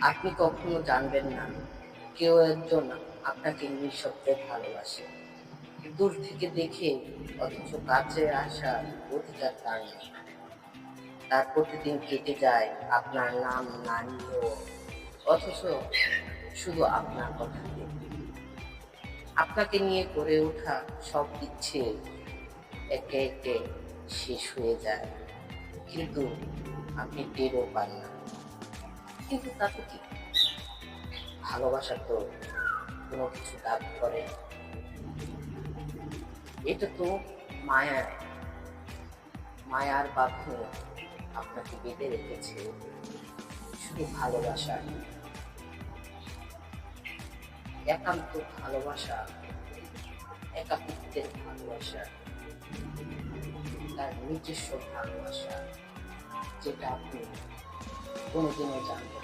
আপনি কখনো জানবেন না, কেউ একজন আপনাকে নিঃশব্দে ভালোবাসে। দূর থেকে দেখে অথচ কাছে আসার অধিকার তার নেই। তার প্রতিদিন কেটে যায় আপনার নাম না নিয়েও অথচ শুধু আপনার কথা আপনাকে নিয়ে গড়ে ওঠা সব ইচ্ছে একে একে শেষ হয়ে যায়। কিন্তু আপনি টেরও পান না। কিন্তু তাতে কি? ভালোবাসা তো কোনো কিছু দাবি করে। এটা তো মায়ার মায়ার বাঁধনে আপনাকে বেঁধে রেখেছে। শুধু ভালোবাসা। একান্ত ভালোবাসা, একাকিত্বের ভালোবাসা, তার নিজস্ব ভালোবাসা, যেটা আপনি কোনোদিনও জানতে